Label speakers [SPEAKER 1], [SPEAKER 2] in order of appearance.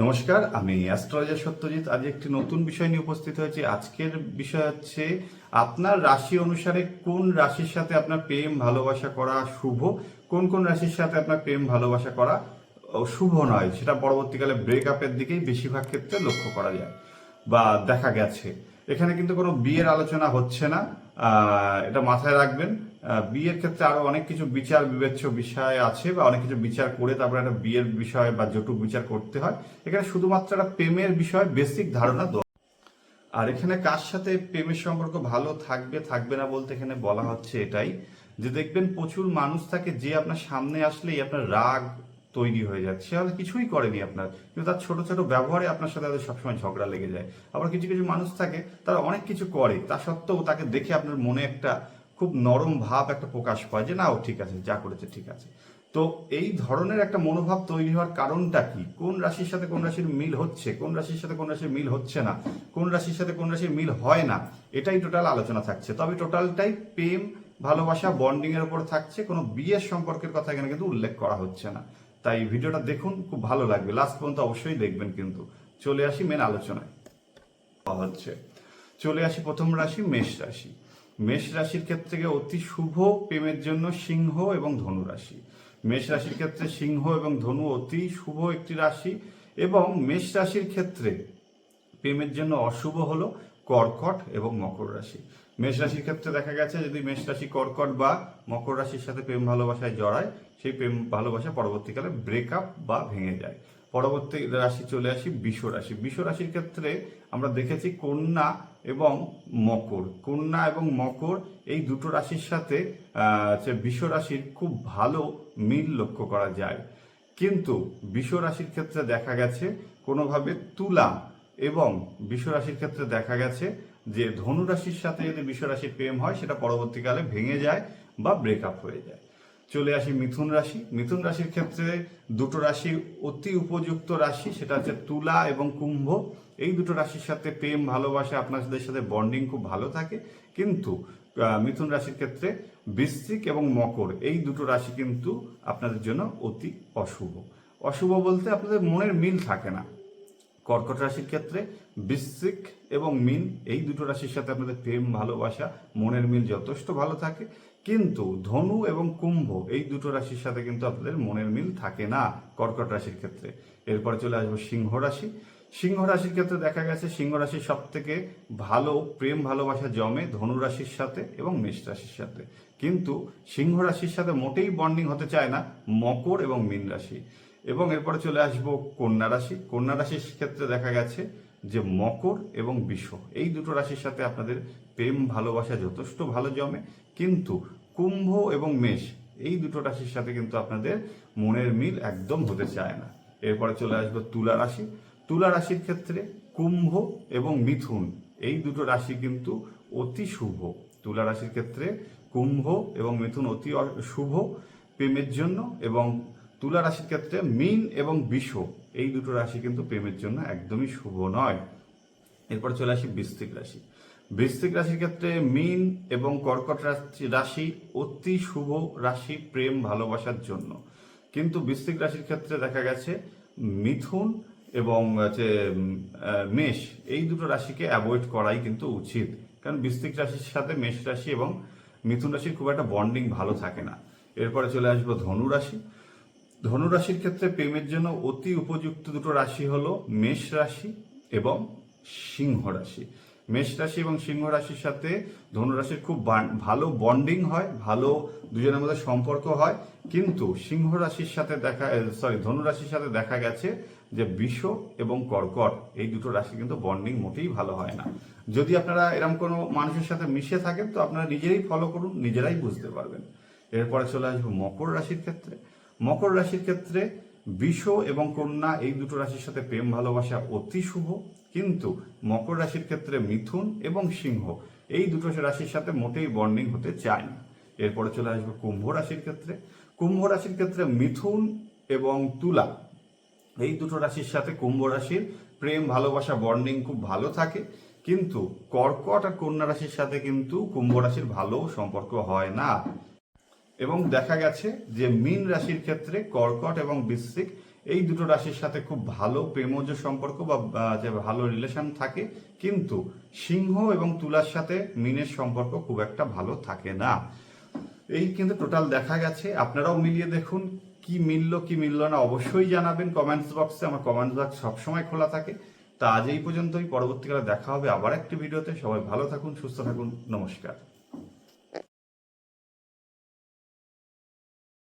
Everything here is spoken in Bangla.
[SPEAKER 1] নমস্কার, আমি অ্যাস্ট্রোলজার সত্যজিৎ। আজ একটি নতুন বিষয় নিয়ে উপস্থিত হয়েছি। আজকের বিষয় হচ্ছে, আপনার রাশি অনুসারে কোন রাশির সাথে আপনার প্রেম, ভালোবাসা করা শুভ? কোন কোন রাশির সাথে আপনার প্রেম, ভালোবাসা করা শুভ নয়? সেটা পরবর্তীকালে ব্রেকআপের দিকেই বেশিরভাগ ক্ষেত্রে লক্ষ্য করা যায় বা দেখা গেছে। এখানে কিন্তু কোনো বিয়ের আলোচনা হচ্ছে না। এটা মাথায় রাখবেন। বিয়ের ক্ষেত্রে আরও অনেক কিছু বিচার বিবেচ্য বিষয় আছে বা অনেক কিছু বিচার করে তারপরে একটা বিয়ের বিষয় বা জটুক বিচার করতে হয়। এখানে শুধুমাত্র একটা প্রেমের বিষয় বেসিক ধারণা আর এখানে কার সাথে প্রেমের সম্পর্ক ভালো থাকবে থাকবে না বলতে এখানে বলা হচ্ছে এটাই। যে দেখবেন প্রচুর মানুষ থাকে, যে আপনার সামনে আসলেই আপনার রাগ তৈরি হয়ে যায়। সে হয়তো কিছুই করেনি আপনার। কিন্তু তার ছোট ছোট ব্যবহারে আপনার সাথে হয়তো সবসময় ঝগড়া লেগে যায়। আবার কিছু কিছু মানুষ থাকে, তারা অনেক কিছু করে। তা সত্ত্বেও তাকে দেখে আপনার মনে একটা খুব নরম ভাব একটা প্রকাশ পায় যে, না, ও ঠিক আছে, যা করেছে ঠিক আছে। তো এই ধরনের একটা মনোভাব তৈরি হওয়ার কারণটা কি? কোন রাশির সাথে কোন রাশির মিল হচ্ছে? কোন রাশির সাথে কোন রাশির মিল হচ্ছে না? কোন রাশির সাথে কোন রাশির মিল হয় না? এটাই টোটাল আলোচনা থাকছে। তবে টোটালটাই প্রেম, ভালোবাসা বন্ডিং এর উপর থাকছে। কোনো বিয়ের সম্পর্কের কথা এখানে কিন্তু উল্লেখ করা হচ্ছে না। তাই ভিডিওটা দেখুন, খুব ভালো লাগবে। লাস্ট পর্যন্ত অবশ্যই দেখবেন কিন্তু। চলে আসি মেন আলোচনায়। হচ্ছে। চলে আসি প্রথম রাশি, মেষ রাশি। মেষ রাশির ক্ষেত্রে অতি শুভ প্রেমের জন্য সিংহ এবং ধনু রাশি। মেষ রাশির ক্ষেত্রে সিংহ এবং ধনু অতি শুভ একটি রাশি এবং মেষ রাশির ক্ষেত্রে প্রেমের জন্য অশুভ হলো কর্কট এবং মকর রাশি। মেষ রাশির ক্ষেত্রে দেখা গেছে, যদি মেষ রাশি কর্কট বা মকর রাশির সাথে প্রেম ভালোবাসায় জড়ায়, সেই প্রেম ভালোবাসা পরবর্তীকালে ব্রেকআপ বা ভেঙে যায়। পরবর্তী রাশি চলে আসি বিষ রাশি। বিষ রাশির ক্ষেত্রে আমরা দেখেছি কন্যা এবং মকর। কন্যা এবং মকর এই দুটো রাশির সাথে বিষ রাশির খুব ভালো মিল লক্ষ্য করা যায়। কিন্তু বিষ রাশির ক্ষেত্রে দেখা গেছে কোনোভাবে তুলা এবং বিষ রাশির ক্ষেত্রে দেখা গেছে যে ধনু রাশির সাথে যদি বিষ রাশির প্রেম হয়, সেটা পরবর্তীকালে ভেঙে যায় বা ব্রেকআপ হয়ে যায়। চলে আসি মিথুন রাশি। মিথুন রাশির ক্ষেত্রে দুটো রাশি অতি উপযুক্ত রাশি, সেটা হচ্ছে তুলা এবং কুম্ভ। এই দুটো রাশির সাথে প্রেম, ভালোবাসা, আপনাদের সাথে বন্ডিং খুব ভালো থাকে। কিন্তু মিথুন রাশির ক্ষেত্রে বৃশ্চিক এবং মকর, এই দুটো রাশি কিন্তু আপনাদের জন্য অতি অশুভ। অশুভ বলতে আপনাদের মনের মিল থাকে না। কর্কট রাশির ক্ষেত্রে বৃশ্চিক এবং মিন, এই দুটো রাশির সাথে আপনাদের প্রেম, ভালোবাসা, মনের মিল যথেষ্ট ভালো থাকে। কিন্তু ধনু এবং কুম্ভ, এই দুটো রাশির সাথে কিন্তু আপনাদের মনের মিল থাকে না কর্কট রাশির ক্ষেত্রে। এরপরে চলে আসব সিংহ রাশি। সিংহ রাশির ক্ষেত্রে দেখা গেছে সিংহ রাশির সব থেকে ভালো প্রেম, ভালোবাসা জমে ধনু রাশির সাথে এবং মেষ রাশির সাথে। কিন্তু সিংহ রাশির সাথে মোটেই বন্ডিং হতে চায় না মকর এবং মীন রাশি। এবং এরপরে চলে আসব কন্যা রাশি। কন্যা রাশির ক্ষেত্রে দেখা গেছে যে মকর এবং বিষ। এই দুটো রাশির সাথে আপনাদের প্রেম, ভালোবাসা যথেষ্ট ভালো জমে। কিন্তু কুম্ভ এবং মেষ, এই দুটো রাশির সাথে কিন্তু আপনাদের মনের মিল একদম হতে চায় না। এরপরে চলে আসব তুলা রাশি। তুলা রাশির ক্ষেত্রে কুম্ভ এবং মিথুন, এই দুটো রাশি কিন্তু অতি শুভ। তুলা রাশির ক্ষেত্রে কুম্ভ এবং মিথুন অতি শুভ প্রেমের জন্য এবং তুলা রাশির ক্ষেত্রে মিন এবং বিষ এই দুটো রাশি কিন্তু প্রেমের জন্য একদমই শুভ নয়। এরপর চলে আসি বৃশ্চিক রাশি। বৃশ্চিক রাশির ক্ষেত্রে মিন এবং কর্কট রাশি- অতি শুভ রাশি প্রেম ভালোবাসার জন্য। কিন্তু বৃশ্চিক রাশির ক্ষেত্রে দেখা গেছে মিথুন এবং আহ, মেষ এই দুটো রাশিকে অ্যাভয়েড করাই কিন্তু উচিত। কারণ বৃশ্চিক রাশির সাথে মেষ রাশি এবং মিথুন রাশির খুব একটা বন্ডিং ভালো থাকে না। এরপরে চলে আসব ধনু রাশি। ধনু রাশির ক্ষেত্রে প্রেমের জন্য অতি উপযুক্ত দুটো রাশি হলো মেষ রাশি এবং সিংহ রাশি। মেষ রাশি এবং সিংহ রাশির সাথে ধনু রাশির খুব ভালো বন্ডিং হয়, ভালো দুজনের মধ্যে সম্পর্ক হয়। কিন্তু সিংহ রাশির সাথে দেখা সরি ধনুরাশির সাথে দেখা গেছে যে বিষ এবং কর্কট, এই দুটো রাশি কিন্তু বন্ডিং মোটেই ভালো হয় না। যদি আপনারা এরকম কোনো মানুষের সাথে মিশে থাকেন, তো আপনারা নিজেরাই ফলো করুন, নিজেরাই বুঝতে পারবেন। এরপরে চলে আসব মকর রাশির ক্ষেত্রে। মকর রাশির ক্ষেত্রে বিষ এবং কন্যা এই দুটো রাশির সাথে প্রেম, ভালোবাসা অতি শুভ। কিন্তু মকর রাশির ক্ষেত্রে মিথুন এবং সিংহ এই দুটো রাশির সাথে মোটেই বন্ডিং হতে চায় না। এরপরে চলে আসবে কুম্ভ রাশির ক্ষেত্রে। কুম্ভ রাশির ক্ষেত্রে মিথুন এবং তুলা এই দুটো রাশির সাথে কুম্ভ রাশির প্রেম, ভালোবাসা বন্ডিং খুব ভালো থাকে। কিন্তু কর্কট আর কন্যা রাশির সাথে কিন্তু কুম্ভ রাশির ভালো সম্পর্ক হয় না। এবং দেখা গেছে যে মিন রাশির ক্ষেত্রে কর্কট এবং বৃশ্চিক, এই দুটো রাশির সাথে খুব ভালো প্রেমজ সম্পর্ক বা যে ভালো রিলেশন থাকে, কিন্তু সিংহ এবং তুলার সাথে মিনের সম্পর্ক খুব একটা ভালো থাকে না। এই কিন্তু টোটাল দেখা গেছে। আপনারাও মিলিয়ে দেখুন, কি মিললো কি মিললো না, অবশ্যই জানাবেন কমেন্টস বক্সে আমার কমেন্টস বক্স সবসময় খোলা থাকে। তা আজ এই পর্যন্তই। পরবর্তীকালে দেখা হবে আবার একটি ভিডিওতে সবাই ভালো থাকুন, সুস্থ থাকুন। নমস্কার।